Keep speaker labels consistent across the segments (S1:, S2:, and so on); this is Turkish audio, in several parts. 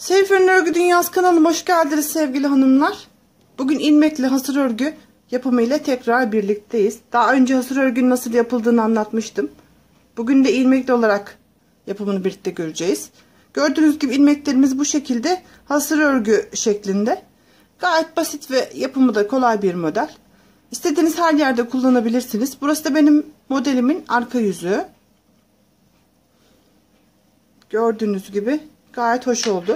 S1: Seyfer'in Örgü Dünyası kanalıma hoş geldiniz sevgili hanımlar. Bugün ilmekli hasır örgü yapımıyla tekrar birlikteyiz. Daha önce hasır örgünün nasıl yapıldığını anlatmıştım. Bugün de ilmekli olarak yapımını birlikte göreceğiz. Gördüğünüz gibi ilmeklerimiz bu şekilde hasır örgü şeklinde. Gayet basit ve yapımı da kolay bir model. İstediğiniz her yerde kullanabilirsiniz. Burası da benim modelimin arka yüzü. Gördüğünüz gibi gayet hoş oldu.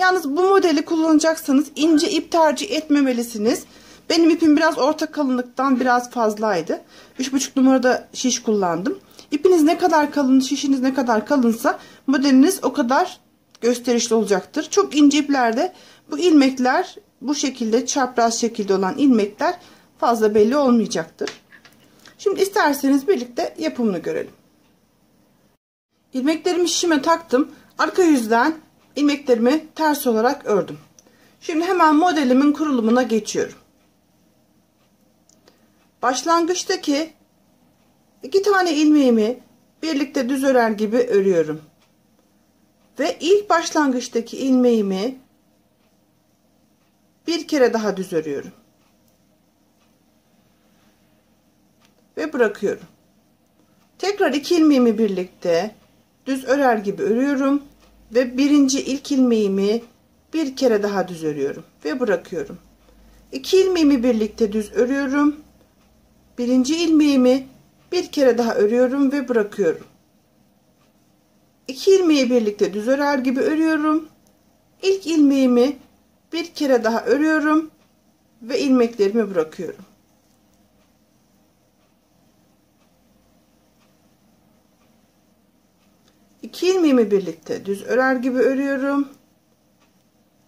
S1: Yalnız bu modeli kullanacaksanız ince ip tercih etmemelisiniz. Benim ipim biraz orta kalınlıktan biraz fazlaydı. 3,5 numarada şiş kullandım. İpiniz ne kadar kalın, şişiniz ne kadar kalınsa modeliniz o kadar gösterişli olacaktır. Çok ince iplerde bu ilmekler bu şekilde çapraz şekilde olan ilmekler fazla belli olmayacaktır. Şimdi isterseniz birlikte yapımını görelim. İlmeklerimi şişime taktım. Arka yüzden ilmeklerimi ters olarak ördüm. Şimdi hemen modelimin kurulumuna geçiyorum. Başlangıçtaki iki tane ilmeğimi birlikte düz örer gibi örüyorum. Ve ilk başlangıçtaki ilmeğimi bir kere daha düz örüyorum. Ve bırakıyorum. Tekrar iki ilmeğimi birlikte düz örer gibi örüyorum ve birinci ilk ilmeğimi bir kere daha düz örüyorum ve bırakıyorum. İki ilmeğimi birlikte düz örüyorum. Birinci ilmeğimi bir kere daha örüyorum ve bırakıyorum. İki ilmeği birlikte düz örer gibi örüyorum. İlk ilmeğimi bir kere daha örüyorum ve ilmeklerimi bırakıyorum. İki ilmeğimi birlikte düz örer gibi örüyorum.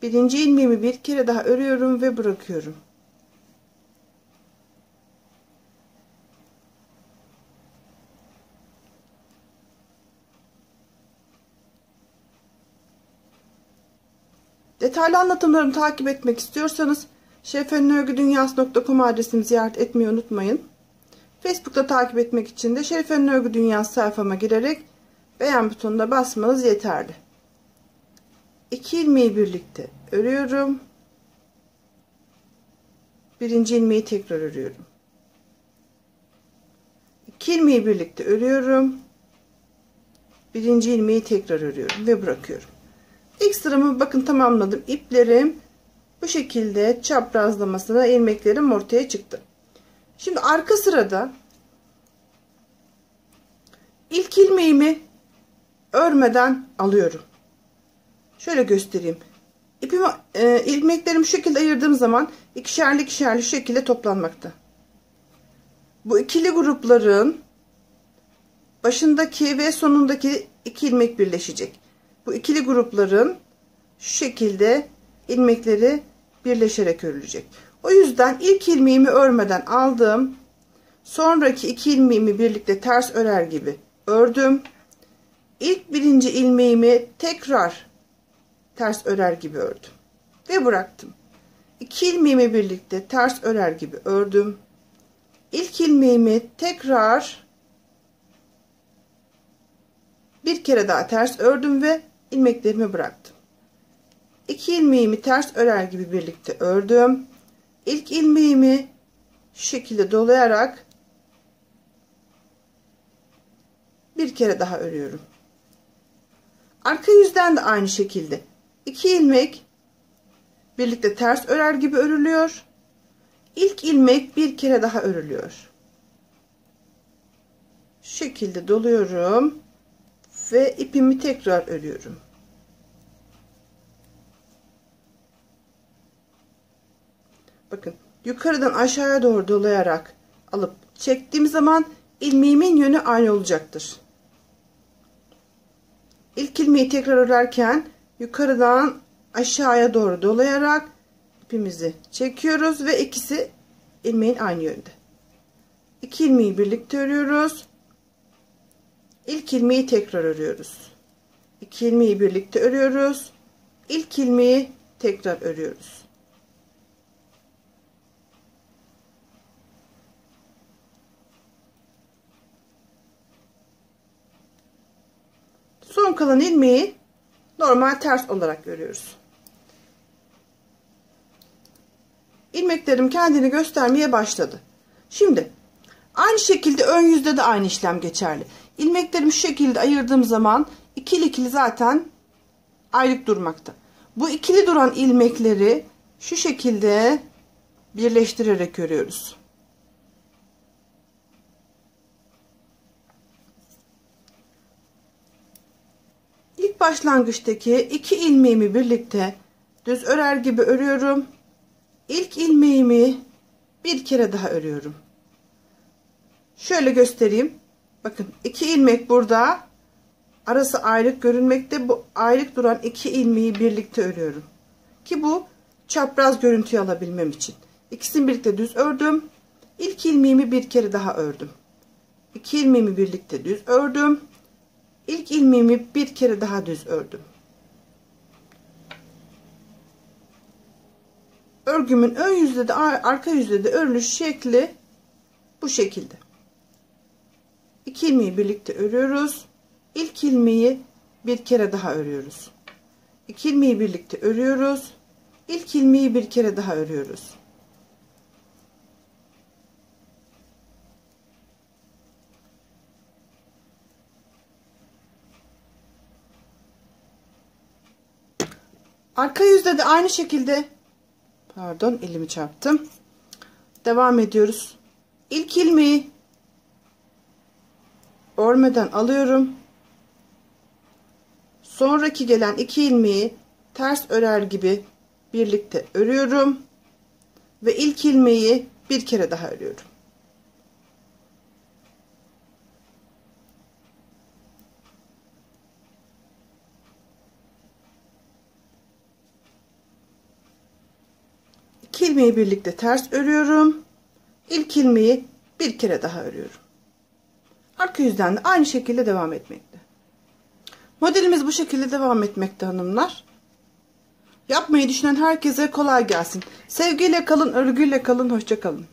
S1: Birinci ilmeğimi bir kere daha örüyorum ve bırakıyorum. Detaylı anlatımlarımı takip etmek istiyorsanız şerifenörgüdünyası.com adresimi ziyaret etmeyi unutmayın. Facebook'ta takip etmek için de Şerife'nin Örgü Dünyası sayfama girerek beğen butonuna basmanız yeterli. 2 ilmeği birlikte örüyorum. Birinci ilmeği tekrar örüyorum. 2 ilmeği birlikte örüyorum. Birinci ilmeği tekrar örüyorum ve bırakıyorum. İlk sıramı bakın tamamladım. İplerim bu şekilde çaprazlamasına ilmeklerim ortaya çıktı. Şimdi arka sırada ilk ilmeğimi örmeden alıyorum. Şöyle göstereyim. İpimi, e, ilmeklerimi şekilde ayırdığım zaman ikişerli ikişerli şekilde toplanmakta. Bu ikili grupların başındaki ve sonundaki iki ilmek birleşecek. Bu ikili grupların şu şekilde ilmekleri birleşerek örülecek. O yüzden ilk ilmeğimi örmeden aldım. Sonraki iki ilmeğimi birlikte ters örer gibi ördüm. İlk birinci ilmeğimi tekrar ters örer gibi ördüm. Ve bıraktım. İki ilmeğimi birlikte ters örer gibi ördüm. İlk ilmeğimi tekrar bir kere daha ters ördüm ve ilmeklerimi bıraktım. İki ilmeğimi ters örer gibi birlikte ördüm. İlk ilmeğimi şu şekilde dolayarak bir kere daha örüyorum. Arka yüzden de aynı şekilde. iki ilmek birlikte ters örer gibi örülüyor. İlk ilmek bir kere daha örülüyor. Şu şekilde doluyorum ve ipimi tekrar örüyorum. Bakın yukarıdan aşağıya doğru dolayarak alıp çektiğim zaman ilmeğimin yönü aynı olacaktır. İlk ilmeği tekrar örerken yukarıdan aşağıya doğru dolayarak ipimizi çekiyoruz ve ikisi ilmeğin aynı yönde. İki ilmeği birlikte örüyoruz. İlk ilmeği tekrar örüyoruz. İki ilmeği birlikte örüyoruz. İlk ilmeği tekrar örüyoruz. Son kalan ilmeği normal ters olarak örüyoruz. ilmeklerim kendini göstermeye başladı. Şimdi aynı şekilde ön yüzde de aynı işlem geçerli. İlmeklerimi şu şekilde ayırdığım zaman ikili ikili zaten ayrık durmakta. Bu ikili duran ilmekleri şu şekilde birleştirerek örüyoruz. İlk başlangıçtaki iki ilmeğimi birlikte düz örer gibi örüyorum. İlk ilmeğimi bir kere daha örüyorum. Şöyle göstereyim. Bakın iki ilmek burada. Arası ayrık görünmekte. Bu ayrık duran iki ilmeği birlikte örüyorum. Ki bu çapraz görüntüyü alabilmem için. İkisini birlikte düz ördüm. İlk ilmeğimi bir kere daha ördüm. İki ilmeğimi birlikte düz ördüm. İlk ilmeğimi bir kere daha düz ördüm. örgümün ön yüzde de arka yüzde de örülüş şekli bu şekilde. İki ilmeği birlikte örüyoruz. İlk ilmeği bir kere daha örüyoruz. İki ilmeği birlikte örüyoruz. İlk ilmeği bir kere daha örüyoruz. Arka yüzde de aynı şekilde Pardon elimi çarptım. Devam ediyoruz. İlk ilmeği örmeden alıyorum. Sonraki gelen iki ilmeği ters örer gibi birlikte örüyorum. Ve ilk ilmeği bir kere daha örüyorum. İki ilmeği birlikte ters örüyorum. İlk ilmeği bir kere daha örüyorum. Arka yüzden de aynı şekilde devam etmekte. Modelimiz bu şekilde devam etmekte hanımlar. Yapmayı düşünen herkese kolay gelsin. Sevgiyle kalın, örgüyle kalın, hoşça kalın.